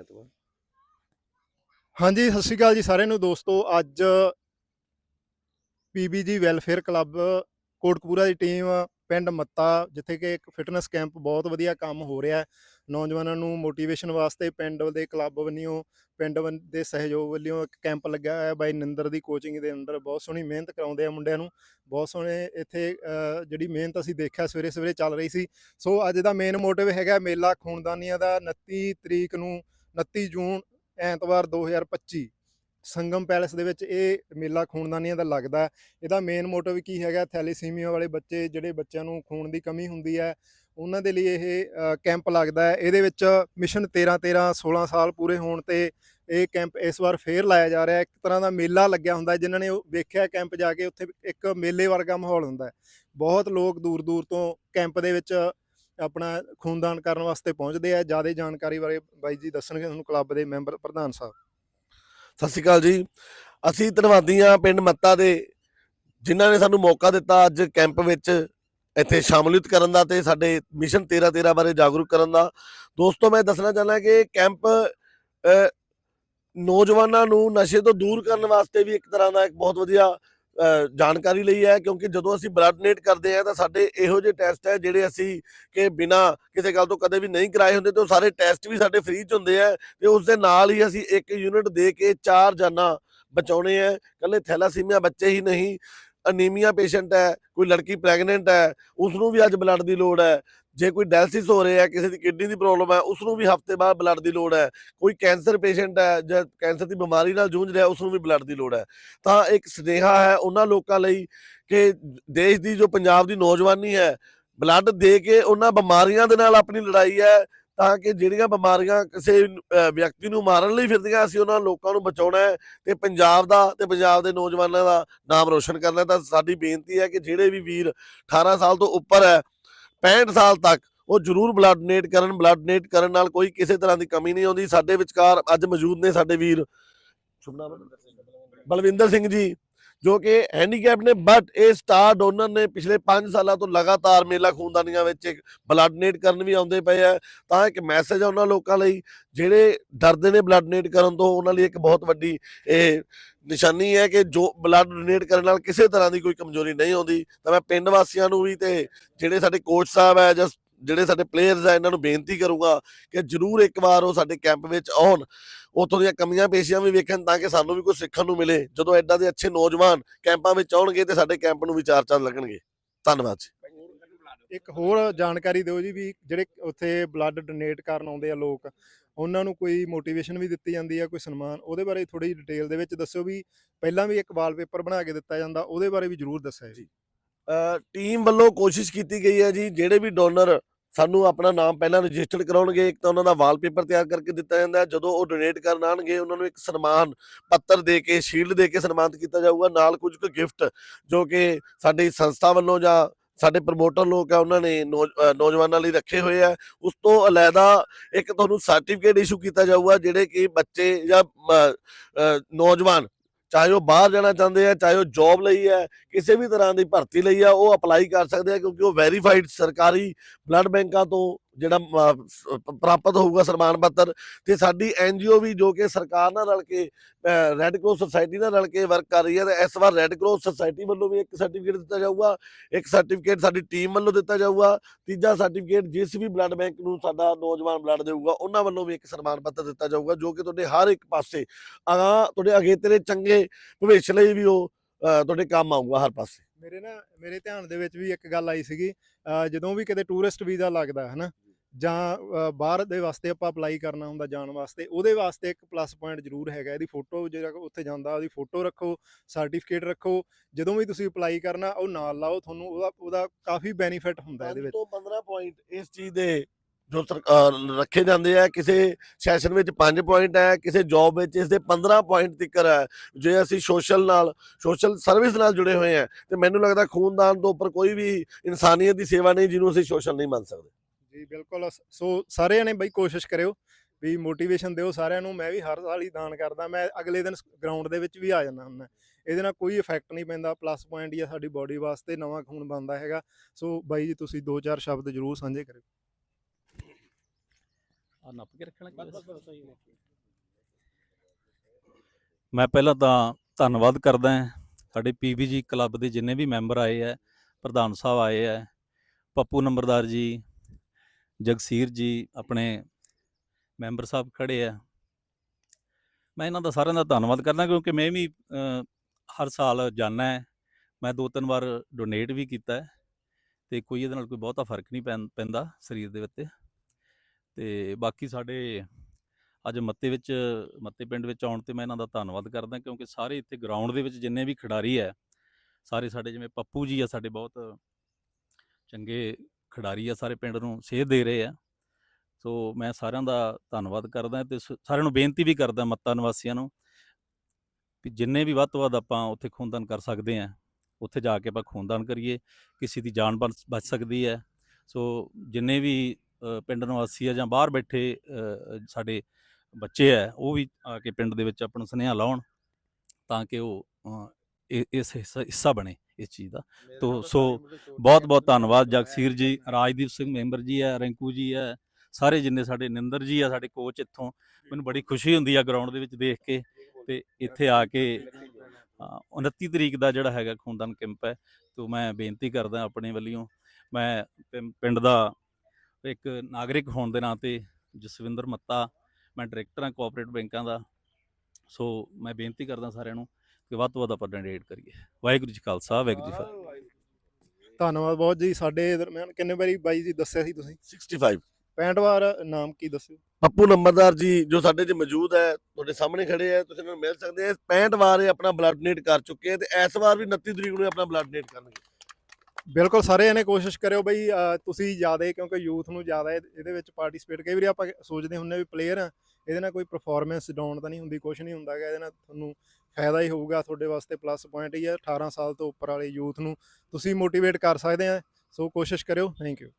ਐਤਵਾਰ। ਹਾਂਜੀ ਸਤਿ ਸ਼੍ਰੀ ਅਕਾਲ ਜੀ ਸਾਰਿਆਂ ਨੂੰ। ਦੋਸਤੋ ਅੱਜ ਪੀਬੀਜੀ ਵੈਲਫੇਅਰ ਕਲੱਬ ਕੋਟਕਪੂਰਾ ਦੀ ਟੀਮ ਪਿੰਡ ਮੱਤਾ ਜਿੱਥੇ ਕਿ ਇੱਕ ਫਿਟਨੈਸ ਕੈਂਪ ਬਹੁਤ ਵਧੀਆ ਕੰਮ ਹੋ ਰਿਹਾ ਹੈ। ਨੌਜਵਾਨਾਂ ਨੂੰ ਮੋਟੀਵੇਸ਼ਨ ਵਾਸਤੇ ਪਿੰਡ ਦੇ ਕਲੱਬ ਵੱਲੋਂ ਪਿੰਡ ਵੰ- ਦੇ ਸਹਿਯੋਗ ਵੱਲੋਂ ਇੱਕ ਕੈਂਪ ਲੱਗਾ ਹੋਇਆ ਬਾਈ ਨਿੰਦਰ ਦੀ ਕੋਚਿੰਗ ਦੇ ਅੰਦਰ ਬਹੁਤ ਸੋਹਣੀ ਮਿਹਨਤ ਕਰਾਉਂਦੇ ਆ ਮੁੰਡਿਆਂ ਨੂੰ। ਬਹੁਤ ਸੋਹਣੇ ਇੱਥੇ ਅਹ, ਜਿਹੜੀ ਮਿਹਨਤ ਅਸੀਂ ਦੇਖਿਆ ਸਵੇਰੇ ਸਵੇਰੇ ਚੱਲ ਰਹੀ ਸੀ। ਸੋ ਅੱਜ ਦਾ ਮੇਨ ਮੋਟਿਵ ਹੈਗਾ ਮੇਲਾ ਖੂਨਦਾਨੀਆਂ ਦਾ। 29 ਤਰੀਕ ਨੂੰ 29 ਜੂਨ, ਐਤਵਾਰ 2025 ਸੰਗਮ ਪੈਲੇਸ ਦੇ ਵਿੱਚ ਇਹ ਮੇਲਾ ਖੂਨਦਾਨੀਆਂ ਦਾ ਲੱਗਦਾ ਇਹਦਾ ਮੇਨ ਮੋਟਿਵ ਕੀ ਹੈਗਾ? ਥੈਲੀਸੀਮੀਆ ਵਾਲੇ ਬੱਚੇ, ਜਿਹੜੇ ਬੱਚਿਆਂ ਨੂੰ ਖੂਨ ਦੀ ਕਮੀ ਹੁੰਦੀ ਹੈ, ਉਹਨਾਂ ਦੇ ਲਈ ਇਹ ਕੈਂਪ ਲੱਗਦਾ ਹੈ। ਇਹਦੇ ਵਿੱਚ ਮਿਸ਼ਨ 13 13 16 ਸਾਲ ਪੂਰੇ ਹੋਣ ਤੇ ਇਹ ਕੈਂਪ ਇਸ ਵਾਰ ਫੇਰ ਲਾਇਆ ਜਾ ਰਿਹਾ ਹੈ। ਇੱਕ ਤਰ੍ਹਾਂ ਦਾ ਮੇਲਾ ਲੱਗਿਆ ਹੁੰਦਾ ਜਿਨ੍ਹਾਂ ਨੇ ਉਹ ਵੇਖਿਆ ਕੈਂਪ ਜਾ ਕੇ, ਉੱਥੇ ਇੱਕ ਮੇਲੇ ਵਰਗਾ ਮਾਹੌਲ ਹੁੰਦਾ ਬਹੁਤ ਲੋਕ ਦੂਰ ਦੂਰ ਤੋਂ ਕੈਂਪ ਦੇ ਵਿੱਚ ਆਪਣਾ ਖੂਨਦਾਨ ਕਰਨ ਵਾਸਤੇ ਪਹੁੰਚਦੇ ਆ। ਜ਼ਿਆਦਾ ਜਾਣਕਾਰੀ ਬਾਰੇ ਬਾਈ ਜੀ ਦੱਸਣਗੇ ਤੁਹਾਨੂੰ ਕਲੱਬ ਦੇ ਮੈਂਬਰ ਪ੍ਰਧਾਨ ਸਾਹਿਬ। ਸਤਿ ਸ਼੍ਰੀ ਅਕਾਲ ਜੀ। ਅਸੀਂ ਧੰਨਵਾਦੀ ਹਾਂ ਪਿੰਡ ਮੱਤਾ ਦੇ, ਜਿਨ੍ਹਾਂ ਨੇ ਸਾਨੂੰ ਮੌਕਾ ਦਿੱਤਾ ਅੱਜ ਕੈਂਪ ਵਿੱਚ ਇੱਥੇ ਸ਼ਾਮਲਿਤ ਕਰਨ ਦਾ ਤੇ ਸਾਡੇ ਮਿਸ਼ਨ 13 13 ਬਾਰੇ ਜਾਗਰੂਕ ਕਰਨ ਦਾ। ਦੋਸਤੋ, ਮੈਂ ਦੱਸਣਾ ਚਾਹੁੰਦਾ ਕਿ ਕੈਂਪ ਨੌਜਵਾਨਾਂ ਨੂੰ ਨਸ਼ੇ ਤੋਂ ਦੂਰ ਕਰਨ ਵਾਸਤੇ ਵੀ ਇੱਕ ਤਰ੍ਹਾਂ ਦਾ ਇੱਕ ਬਹੁਤ ਵਧੀਆ ਜਾਣਕਾਰੀ ਲਈ ਹੈ, ਕਿਉਂਕਿ ਜਦੋਂ ਅਸੀਂ ਬਲੱਡ ਡੋਨੇਟ ਕਰਦੇ ਆ ਤਾਂ ਸਾਡੇ ਇਹੋ ਜਿਹੇ ਟੈਸਟ ਹੈ ਜਿਹੜੇ ਅਸੀਂ ਕਿ ਬਿਨਾ ਕਿਸੇ ਗੱਲ ਤੋਂ ਕਦੇ ਵੀ ਨਹੀਂ ਕਰਾਏ ਹੁੰਦੇ ਤੇ ਉਹ ਸਾਰੇ ਟੈਸਟ ਵੀ ਸਾਡੇ ਫ੍ਰੀ ਚ ਹੁੰਦੇ ਆ ਤੇ ਉਸ ਦੇ ਨਾਲ ਹੀ ਅਸੀਂ ਇੱਕ ਯੂਨਿਟ ਦੇ ਕੇ ਚਾਰ ਜਾਨਾਂ ਬਚਾਉਣੇ ਆ। ਕੱਲੇ ਥੈਲਾਸੀਮੀਆ ਬੱਚੇ ਹੀ ਨਹੀਂ। ਅਨੀਮੀਆ ਪੇਸ਼ੈਂਟ ਹੈ, ਕੋਈ ਲੜਕੀ ਪ੍ਰੈਗਨੈਂਟ ਹੈ ਉਸ ਨੂੰ ਵੀ ਅੱਜ ਬਲੱਡ ਦੀ ਲੋੜ ਹੈ। ਜੇ ਕੋਈ ਡਾਇਲਿਸਿਸ ਹੋ ਰਿਹਾ ਹੈ, ਕਿਸੇ ਦੀ ਕਿਡਨੀ ਦੀ ਪ੍ਰੋਬਲਮ ਹੈ ਉਸ ਨੂੰ ਵੀ ਹਫ਼ਤੇ ਬਾਅਦ ਬਲੱਡ ਦੀ ਲੋੜ ਹੈ। ਕੋਈ ਕੈਂਸਰ ਪੇਸ਼ੈਂਟ ਹੈ ਜਾਂ ਕੈਂਸਰ ਦੀ ਬਿਮਾਰੀ ਨਾਲ ਜੂਝ ਰਿਹਾ ਉਸ ਨੂੰ ਵੀ ਬਲੱਡ ਦੀ ਲੋੜ ਹੈ। ਤਾਂ ਇੱਕ ਸੁਨੇਹਾ ਹੈ ਉਹਨਾਂ ਲੋਕਾਂ ਲਈ ਕਿ ਦੇਸ਼ ਦੀ ਜੋ ਪੰਜਾਬ ਦੀ ਨੌਜਵਾਨੀ ਹੈ ਬਲੱਡ ਦੇ ਕੇ ਉਹਨਾਂ ਬਿਮਾਰੀਆਂ ਦੇ ਨਾਲ ਆਪਣੀ ਲੜਾਈ ਹੈ ਤਾਂ ਕਿ ਜਿਹੜੀਆਂ ਬਿਮਾਰੀਆਂ ਕਿਸੇ ਵਿਅਕਤੀ ਨੂੰ ਮਾਰਨ ਲਈ ਫਿਰਦੀਆਂ, ਅਸੀਂ ਉਹਨਾਂ ਲੋਕਾਂ ਨੂੰ ਬਚਾਉਣਾ ਹੈ ਤੇ ਪੰਜਾਬ ਦਾ ਤੇ ਪੰਜਾਬ ਦੇ ਨੌਜਵਾਨਾਂ ਦਾ ਨਾਮ ਰੋਸ਼ਨ ਕਰਨਾ ਤਾਂ ਸਾਡੀ ਬੇਨਤੀ ਹੈ ਕਿ ਜਿਹੜੇ ਵੀ ਵੀਰ 18 ਸਾਲ ਤੋਂ ਉੱਪਰ ਹੈ 65 ਸਾਲ ਤੱਕ, ਉਹ ਜਰੂਰ ਬਲੱਡ ਡੋਨੇਟ ਕਰਨ ਬਲੱਡ ਡੋਨੇਟ ਕਰਨ ਨਾਲ ਕੋਈ ਕਿਸੇ ਤਰ੍ਹਾਂ ਦੀ ਕਮੀ ਨਹੀਂ ਆਉਂਦੀ। ਸਾਡੇ ਵਿਚਕਾਰ ਅੱਜ ਮੌਜੂਦ ਨੇ ਸਾਡੇ ਵੀਰ। ਬਲਵਿੰਦਰ ਸਿੰਘ ਜੀ। ਜੋ ਕਿ ਹੈਂਡੀਕੈਪ ਨੇ ਬਟ ਇਹ ਸਟਾਰ ਡੋਨਰ ਨੇ ਪਿਛਲੇ 5 ਸਾਲਾਂ ਤੋਂ ਲਗਾਤਾਰ ਮੇਲਾ ਖੂਨਦਾਨੀਆਂ ਵਿੱਚ ਬਲੱਡ ਡੋਨੇਟ ਕਰਨ ਵੀ ਆਉਂਦੇ ਪਏ ਆ। ਤਾਂ ਇੱਕ ਮੈਸੇਜ ਆ ਉਹਨਾਂ ਲੋਕਾਂ ਲਈ, ਜਿਹੜੇ ਡਰਦੇ ਨੇ ਬਲੱਡ ਡੋਨੇਟ ਕਰਨ ਤੋਂ, ਉਹਨਾਂ ਲਈ ਇੱਕ ਬਹੁਤ ਵੱਡੀ ਇਹ ਨਿਸ਼ਾਨੀ ਹੈ ਕਿ ਜੋ ਬਲੱਡ ਡੋਨੇਟ ਕਰਨ ਨਾਲ ਕਿਸੇ ਤਰ੍ਹਾਂ ਦੀ ਕੋਈ ਕਮਜ਼ੋਰੀ ਨਹੀਂ ਆਉਂਦੀ। ਤਾਂ ਮੈਂ ਪਿੰਡ ਵਾਸੀਆਂ ਨੂੰ ਵੀ ਤੇ ਜਿਹੜੇ ਸਾਡੇ ਕੋਚ ਸਾਹਿਬ ਹੈ ਜਾਂ ਜਿਹੜੇ ਸਾਡੇ ਪਲੇਅਰਸ ਆ ਇਹਨਾਂ ਨੂੰ ਬੇਨਤੀ ਕਰੂੰਗਾ ਕਿ ਜਰੂਰ ਇੱਕ ਵਾਰ ਉਹ ਸਾਡੇ ਕੈਂਪ ਵਿੱਚ ਆਉਣ। ਉੱਥੋਂ ਦੀਆਂ ਕਮੀਆਂ ਪੇਸ਼ੀਆਂ ਵੀ ਵੇਖਣ ਤਾਂ ਕਿ ਸਾਨੂੰ ਵੀ ਕੁਝ ਸਿੱਖਣ ਨੂੰ ਮਿਲੇ। ਜਦੋਂ ਐਡਾ ਦੇ ਅੱਛੇ ਨੌਜਵਾਨ ਕੈਂਪਾਂ ਵਿੱਚ ਆਉਣਗੇ ਤੇ ਸਾਡੇ ਕੈਂਪ ਨੂੰ ਵੀ ਚਾਰ ਚਾਰ ਲੱਗਣਗੇ। ਧੰਨਵਾਦ ਜੀ। ਇੱਕ ਹੋਰ ਜਾਣਕਾਰੀ ਦਿਓ ਜੀ ਵੀ ਜਿਹੜੇ ਉੱਥੇ ਬਲੱਡ ਡੋਨੇਟ ਕਰਨ ਆਉਂਦੇ ਆ ਲੋਕ ਉਹਨਾਂ ਨੂੰ ਕੋਈ ਮੋਟੀਵੇਸ਼ਨ ਵੀ ਦਿੱਤੀ ਜਾਂਦੀ ਆ ਕੋਈ ਸਨਮਾਨ? ਉਹਦੇ ਬਾਰੇ ਥੋੜੀ ਡਿਟੇਲ ਦੇ ਵਿੱਚ ਦੱਸਿਓ ਵੀ ਪਹਿਲਾਂ ਵੀ ਇੱਕ ਵਾਲਪੇਪਰ ਬਣਾ ਕੇ ਦਿੱਤਾ ਜਾਂਦਾ ਉਹਦੇ ਬਾਰੇ ਵੀ ਜਰੂਰ ਦੱਸਿਓ ਜੀ। ਟੀਮ ਵੱਲੋਂ ਕੋਸ਼ਿਸ਼ ਕੀਤੀ ਗਈ ਹੈ ਜੀ, ਜਿਹੜੇ ਵੀ ਡੋਨਰ ਸਾਨੂੰ ਆਪਣਾ ਨਾਮ ਪਹਿਲਾਂ ਰਜਿਸਟਰਡ ਕਰਾਉਣਗੇ, ਇੱਕ ਤਾਂ ਉਹਨਾਂ ਦਾ ਵਾਲਪੇਪਰ ਤਿਆਰ ਕਰਕੇ ਦਿੱਤਾ ਜਾਂਦਾ ਜਦੋਂ ਉਹ ਡੋਨੇਟ ਕਰਨ ਆਣਗੇ ਉਹਨਾਂ ਨੂੰ ਇੱਕ ਸਨਮਾਨ ਪੱਤਰ ਦੇ ਕੇ ਸ਼ੀਲਡ ਦੇ ਕੇ ਸਨਮਾਨਿਤ ਕੀਤਾ ਜਾਊਗਾ, ਨਾਲ ਕੁਝ ਕੁ ਗਿਫਟ ਜੋ ਕਿ ਸਾਡੀ ਸੰਸਥਾ ਵੱਲੋਂ ਜਾਂ ਸਾਡੇ ਪ੍ਰਮੋਟਰ ਲੋਕ ਆ, ਉਹਨਾਂ ਨੇ ਨੌ- ਨੌਜਵਾਨਾਂ ਲਈ ਰੱਖੇ ਹੋਏ ਆ। ਉਸ ਤੋਂ ਅਲੱਗਾ ਇੱਕ ਤੁਹਾਨੂੰ ਸਰਟੀਫਿਕੇਟ ਇਸ਼ੂ ਕੀਤਾ ਜਾਊਗਾ, ਜਿਹੜੇ ਕਿ ਬੱਚੇ ਜਾਂ ਨੌਜਵਾਨ ਚਾਹੇ ਉਹ ਬਾਹਰ ਜਾਣਾ ਚਾਹੁੰਦੇ ਆ, ਚਾਹੇ ਉਹ ਜੌਬ ਲਈ ਹੈ ਕਿਸੇ ਵੀ ਤਰ੍ਹਾਂ ਦੀ ਭਰਤੀ ਲਈ ਆ, ਉਹ ਅਪਲਾਈ ਕਰ ਸਕਦੇ ਆ ਕਿਉਂਕਿ ਉਹ ਵੈਰੀਫਾਈਡ ਸਰਕਾਰੀ ਬਲੱਡ ਬੈਂਕਾਂ ਤੋਂ ਜਿਹੜਾ ਅਹ, ਪ੍ਰਾਪਤ ਹੋਊਗਾ ਸਨਮਾਨ ਪੱਤਰ ਤੇ ਸਾਡੀ ਐਨਜੀਓ ਵੀ ਜੋ ਕਿ ਸਰਕਾਰ ਨਾਲ ਰਲ ਕੇ ਰੈੱਡ ਕ੍ਰੋਸ ਸੁਸਾਇਟੀ ਨਾਲ ਰਲ ਕੇ ਵਰਕ ਕਰ ਰਹੀ ਹੈ ਤੇ ਇਸ ਵਾਰ ਰੈੱਡ ਕ੍ਰੋਸ ਸੁਸਾਇਟੀ ਵੱਲੋਂ ਵੀ ਇੱਕ ਸਰਟੀਫਿਕੇਟ ਦਿੱਤਾ ਜਾਊਗਾ ਇੱਕ ਸਰਟੀਫਿਕੇਟ ਸਾਡੀ ਟੀਮ ਵੱਲੋਂ ਦਿੱਤਾ ਜਾਊਗਾ ਤੀਜਾ ਸਰਟੀਫਿਕੇਟ ਜਿਸ ਵੀ ਬਲੱਡ ਬੈਂਕ ਨੂੰ ਸਾਡਾ ਨੌਜਵਾਨ ਬਲੱਡ ਦੇਊਗਾ ਉਹਨਾਂ ਵੱਲੋਂ ਵੀ ਇੱਕ ਸਨਮਾਨ ਪੱਤਰ ਦਿੱਤਾ ਜਾਊਗਾ ਜੋ ਕਿ ਤੁਹਾਡੇ ਹਰ ਇੱਕ ਪਾਸੇ ਅਗਾ ਤੁਹਾਡੇ ਅਗੇਤਰੇ ਚੰਗੇ ਭਵਿੱਖ ਲਈ ਵੀ ਉਹ ਤੁਹਾਡੇ ਕੰਮ ਆਊਗਾ ਹਰ ਪਾਸੇ। ਮੇਰੇ ਨਾ ਮੇਰੇ ਧਿਆਨ ਦੇ ਵਿੱਚ ਵੀ ਇੱਕ ਗੱਲ ਆਈ ਸੀਗੀ ਜਦੋਂ ਵੀ ਕਿਤੇ ਟੂਰਿਸਟ ਵੀਜ਼ਾ ਲੱਗਦਾ ਹੈ ਨਾ ਜਾਂ ਬਾਹਰ ਦੇ ਵਾਸਤੇ ਆਪਾਂ ਅਪਲਾਈ ਕਰਨਾ ਹੁੰਦਾ ਜਾਣ ਵਾਸਤੇ ਉਹਦੇ ਵਾਸਤੇ ਇੱਕ ਪਲੱਸ ਪੁਆਇੰਟ ਜ਼ਰੂਰ ਹੈਗਾ ਇਹਦੀ ਫੋਟੋ ਜਿਹੜਾ ਉੱਥੇ ਜਾਂਦਾ ਉਹਦੀ ਫੋਟੋ ਰੱਖੋ ਸਰਟੀਫਿਕੇਟ ਰੱਖੋ ਜਦੋਂ ਵੀ ਤੁਸੀਂ ਅਪਲਾਈ ਕਰਨਾ ਉਹ ਨਾਲ ਲਾਓ ਤੁਹਾਨੂੰ ਉਹਦਾ ਉਹਦਾ ਕਾਫੀ ਬੈਨੀਫਿਟ ਹੁੰਦਾ ਇਹਦੇ ਵਿੱਚ। ਤੋਂ 15 ਪੁਆਇੰਟ ਇਸ ਚੀਜ਼ ਦੇ ਜੋ ਰੱਖੇ ਜਾਂਦੇ ਆ, ਕਿਸੇ ਸੈਸ਼ਨ ਵਿੱਚ 5 ਪੁਆਇੰਟ ਹੈ, ਕਿਸੇ ਜੌਬ ਵਿੱਚ ਇਸ ਦੇ 15 ਪੁਆਇੰਟ ਤੱਕਰ ਹੈ। ਜੇ ਅਸੀਂ ਸੋਸ਼ਲ ਨਾਲ ਸੋਸ਼ਲ ਸਰਵਿਸ ਨਾਲ ਜੁੜੇ ਹੋਏ ਆ, ਤੇ ਮੈਨੂੰ ਲੱਗਦਾ ਖੂਨਦਾਨ ਤੋਂ ਉੱਪਰ ਕੋਈ ਵੀ ਇਨਸਾਨੀਅਤ ਦੀ ਸੇਵਾ ਨਹੀਂ ਜਿਹਨੂੰ ਅਸੀਂ ਸੋਸ਼ਲ ਨਹੀਂ ਮੰਨ ਸਕਦੇ। ਜੀ, ਬਿਲਕੁਲ। ਸੋ ਸਾਰਿਆਂ ਨੇ ਬਈ ਕੋਸ਼ਿਸ਼ ਕਰਿਓ ਵੀ ਮੋਟੀਵੇਸ਼ਨ ਦਿਓ ਸਾਰਿਆਂ ਨੂੰ। ਮੈਂ ਵੀ ਹਰ ਸਾਲ ਹੀ ਦਾਨ ਕਰਦਾ। ਮੈਂ ਅਗਲੇ ਦਿਨ ਗਰਾਊਂਡ ਦੇ ਵਿੱਚ ਵੀ ਆ ਜਾਂਦਾ ਹੁੰਦਾ। ਇਹਦੇ ਨਾਲ ਕੋਈ ਇਫੈਕਟ ਨਹੀਂ ਪੈਂਦਾ। ਪਲੱਸ ਪੁਆਇੰਟ ਹੀ ਆ ਸਾਡੀ ਬਾਡੀ ਵਾਸਤੇ। ਨਵਾਂ ਖੂਨ ਬਣਦਾ ਹੈਗਾ। ਸੋ ਬਾਈ ਜੀ, ਤੁਸੀਂ ਦੋ ਚਾਰ ਸ਼ਬਦ ਜ਼ਰੂਰ ਸਾਂਝੇ ਕਰਿਓ। ਆ ਨੱਪ ਕੇ ਰੱਖਣਾ ਮੈਂ ਪਹਿਲਾਂ ਤਾਂ ਧੰਨਵਾਦ ਕਰਦਾ ਹਾਂ ਸਾਡੇ ਪੀਬੀਜੀ ਕਲੱਬ ਦੇ ਜਿੰਨੇ ਵੀ ਮੈਂਬਰ ਆਏ ਹੈ ਪ੍ਰਧਾਨ ਸਾਹਿਬ ਆਏ ਹੈ ਪੱਪੂ ਨੰਬਰਦਾਰ ਜੀ ਜਗਸੀਰ ਜੀ ਆਪਣੇ ਮੈਂਬਰ ਸਾਹਿਬ ਖੜੇ ਆ। ਮੈਂ ਇਹਨਾਂ ਦਾ ਸਾਰਿਆਂ ਦਾ ਧੰਨਵਾਦ ਕਰਦਾ ਕਿਉਂਕਿ ਮੈਂ ਵੀ ਹਰ ਸਾਲ ਜਾਂਦਾ ਹੈ। ਮੈਂ ਦੋ ਤਿੰਨ ਵਾਰ ਡੋਨੇਟ ਵੀ ਕੀਤਾ ਹੈ ਤੇ ਕੋਈ ਇਹਦੇ ਨਾਲ ਕੋਈ ਬਹੁਤਾ ਫ਼ਰਕ ਨਹੀਂ ਪੈਂ- ਪੈਂਦਾ ਸਰੀਰ ਦੇ ਉੱਤੇ ਤੇ ਬਾਕੀ ਸਾਡੇ ਅੱਜ ਮੱਤੇ ਵਿੱਚ, ਮੱਤੇ ਪਿੰਡ ਵਿੱਚ ਆਉਣ ਤੇ ਮੈਂ ਇਹਨਾਂ ਦਾ ਧੰਨਵਾਦ ਕਰਦਾ ਕਿਉਂਕਿ ਸਾਰੇ ਇੱਥੇ ਗਰਾਊਂਡ ਦੇ ਵਿੱਚ ਜਿੰਨੇ ਵੀ ਖਿਡਾਰੀ ਹੈ, ਸਾਰੇ ਸਾਡੇ ਜਿਵੇਂ ਪੱਪੂ ਜੀ ਆ, ਸਾਡੇ ਬਹੁਤ ਚੰਗੇ ਖਿਡਾਰੀ ਆ, ਸਾਰੇ ਪਿੰਡ ਨੂੰ ਸੇਧ ਦੇ ਰਹੇ ਆ। ਸੋ ਮੈਂ ਸਾਰਿਆਂ ਦਾ ਧੰਨਵਾਦ ਕਰਦਾ ਤੇ ਸਾਰਿਆਂ ਨੂੰ ਬੇਨਤੀ ਵੀ ਕਰਦਾ ਮੱਤਾ ਨਿਵਾਸੀਆਂ ਨੂੰ ਵੀ ਜਿੰਨੇ ਵੀ ਵੱਧ ਤੋਂ ਵੱਧ ਆਪਾਂ ਉੱਥੇ ਖੂਨਦਾਨ ਕਰ ਸਕਦੇ ਆ ਉੱਥੇ ਜਾ ਕੇ ਆਪਾਂ ਖੂਨਦਾਨ ਕਰੀਏ, ਕਿਸੇ ਦੀ ਜਾਨ ਬਚ ਬਚ ਸਕਦੀ ਹੈ। ਸੋ ਜਿੰਨੇ ਵੀ ਪਿੰਡ ਨਿਵਾਸੀ ਆ ਜਾਂ ਬਾਹਰ ਬੈਠੇ ਸਾਡੇ ਬੱਚੇ ਆ ਉਹ ਵੀ ਆ ਕੇ ਪਿੰਡ ਦੇ ਵਿੱਚ ਆਪਣਾ ਸੁਨੇਹਾ ਲਾਉਣ ਤਾਂ ਕਿ ਉਹ ਇਸ ਹਿੱਸਾ ਬਣੇ ਇਸ ਚੀਜ਼ ਦਾ। ਤੋ ਸੋ ਬਹੁਤ ਬਹੁਤ ਧੰਨਵਾਦ ਜਗਸੀਰ ਜੀ ਰਾਜਦੀਪ ਸਿੰਘ ਮੈਂਬਰ ਜੀ ਹੈ ਰਿੰਕੂ ਜੀ ਹੈ ਸਾਰੇ ਜਿੰਨੇ ਸਾਡੇ ਨਿੰਦਰ ਜੀ ਆ ਸਾਡੇ ਕੋਚ ਇੱਥੋਂ ਮੈਨੂੰ ਬੜੀ ਖੁਸ਼ੀ ਹੁੰਦੀ ਆ ਗਰਾਊਂਡ ਦੇ ਵਿੱਚ ਦੇਖ ਕੇ ਤੇ ਇੱਥੇ ਆ ਕੇ ਹਾਂ, 29 ਤਰੀਕ ਦਾ ਜਿਹੜਾ ਹੈਗਾ ਖੂਨਦਾਨ ਕੈਂਪ ਹੈ ਤੋ ਮੈਂ ਬੇਨਤੀ ਕਰਦਾ ਆਪਣੇ ਵੱਲੋਂ ਮੈਂ ਪਿੰਡ ਦਾ ਇੱਕ ਨਾਗਰਿਕ ਹੋਣ ਦੇ ਨਾਤੇ ਜਸਵਿੰਦਰ ਮੱਤਾ ਮੈਂ ਡਾਇਰੈਕਟਰ ਹਾਂ ਕੋਆਪਰੇਟਿਵ ਬੈਂਕਾਂ ਦਾ। ਸੋ ਮੈਂ ਬੇਨਤੀ ਕਰਦਾ ਸਾਰਿਆਂ ਨੂੰ ਕਿ ਵੱਧ ਤੋਂ ਵੱਧ ਆਪਾਂ ਡੋਨੇਟ ਕਰੀਏ। ਵਾਹਿਗੁਰੂ ਜੀ ਖਾਲਸਾ ਵਾਹਿਗੁਰੂ ਜੀ ਫਤਿਹ। ਧੰਨਵਾਦ ਬਹੁਤ ਜੀ ਸਾਡੇ ਦਰਮਿਆਨ ਕਿੰਨੇ ਵਾਰੀ ਬਾਈ ਜੀ ਦੱਸਿਆ ਸੀ ਤੁਸੀਂ? 65 65 ਵਾਰ ਨਾਮ ਕੀ ਦੱਸਿਓ? ਪੱਪੂ ਨੰਬਰਦਾਰ ਜੀ ਜੋ ਸਾਡੇ 'ਚ ਮੌਜੂਦ ਹੈ ਤੁਹਾਡੇ ਸਾਹਮਣੇ ਖੜੇ ਹੈ ਤੁਸੀਂ ਇਹਨਾਂ ਨੂੰ ਮਿਲ ਸਕਦੇ ਆ 65 ਵਾਰ ਇਹ ਆਪਣਾ ਬਲੱਡ ਡੋਨੇਟ ਕਰ ਚੁੱਕੇ ਆ ਤੇ ਇਸ ਵਾਰ ਵੀ 29 ਤਰੀਕ ਨੂੰ ਆਪਣਾ ਬਲੱਡ ਡੋਨੇਟ ਕਰਨਗੇ। ਬਿਲਕੁਲ ਸਾਰੇ ਇਹਨੇ ਕੋਸ਼ਿਸ਼ ਕਰਿਓ ਬਈ ਤੁਸੀਂ ਜ਼ਿਆਦਾ, ਕਿਉਂਕਿ ਯੂਥ ਨੂੰ ਜ਼ਿਆਦਾ ਇਹ- ਇਹਦੇ ਵਿੱਚ ਪਾਰਟਿਸਿਪੇਟ ਕਈ ਵਾਰੀ ਆਪਾਂ ਸੋਚਦੇ ਹੁੰਨੇ ਵੀ ਪਲੇਅਰ ਆ, ਇਹਦੇ ਨਾਲ ਕੋਈ ਪਰਫਾਰਮੈਂਸ ਡਾਊਨ ਤਾਂ ਨਹੀਂ ਹੁੰਦੀ ਕੁਝ ਨਹੀਂ ਹੁੰਦਾ ਗਾ, ਇਹਦੇ ਨਾਲ ਤੁਹਾਨੂੰ ਫਾਇਦਾ ਹੀ ਹੋਊਗਾ ਤੁਹਾਡੇ ਵਾਸਤੇ ਪਲੱਸ ਪੁਆਇੰਟ ਹੀ ਹੈ 18 ਸਾਲ ਤੋਂ ਉੱਪਰ ਵਾਲੇ ਯੂਥ ਨੂੰ ਤੁਸੀਂ ਮੋਟੀਵੇਟ ਕਰ ਸਕਦੇ ਆ, ਸੋ ਕੋਸ਼ਿਸ਼ ਕਰਿਓ ਥੈਂਕ ਯੂ